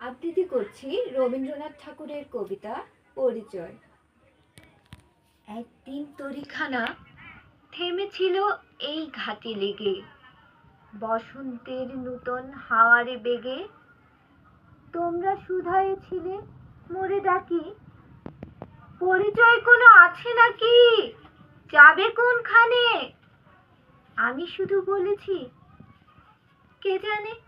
আবৃত্তি করছি রবীন্দ্রনাথ ঠাকুরের কবিতা পরিচয়। একদিন তরিখানা থেমেছিল এই ঘাটে লেগে। বসন্তের নূতন হাওয়ারে বেগে। তোমরা সুধায় ছিলে মোরে ডাকি। পরিচয় কোনো আছে নাকি? যাবে কোনখানে? আমি শুধু বলেছি, কে জানে?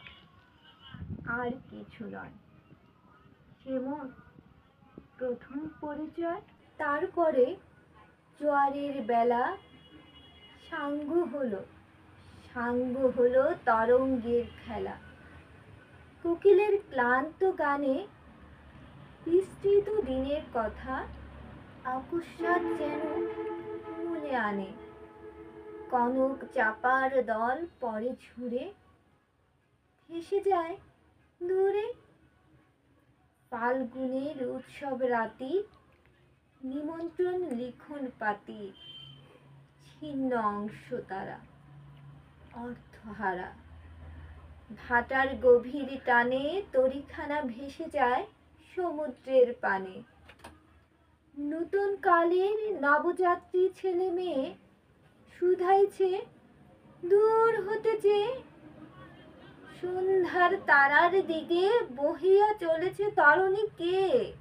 আর কিছু নয়। মোর প্রথম পরিচয় তারপরে জোয়ারের বেলা সাঙ্গ হলো। সাঙ্গ হলো তরঙ্গের খেলা। কোকিলের ক্লান্ত গানে বিস্তৃত দিনের কথা আকস্মাৎ যেন মনে আনে। কনক চাপার দল পরে ছুঁড়ে ভেসে যায় দূরে। ফাল্গুনের উৎসব রাতি নিমন্ত্রণ লিখন পাতি ছিন্ন অংশ তারা, অর্থহারা। ভাটার গভীর টানে তরিখানা ভেসে যায় সমুদ্রের পানে। নতুন কালের নবযাত্রী ছেলে মেয়ে শুধাইছে, দূর হতে চেয়ে সন্ধ্যার তারার দিকে বহিয়া চলেছে তরণী কে?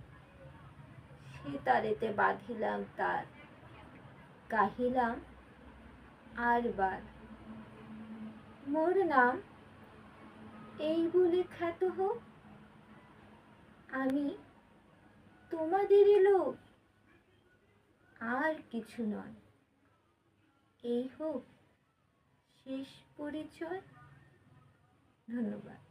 সে তারেতে বাঁধিলাম তার। গাহিলাম আর বার মোর নাম এই বলে খ্যাত হোক। আমি তোমাদেরই লোক। আর কিছু নয়। এই হোক শেষ পরিচয়। I don't.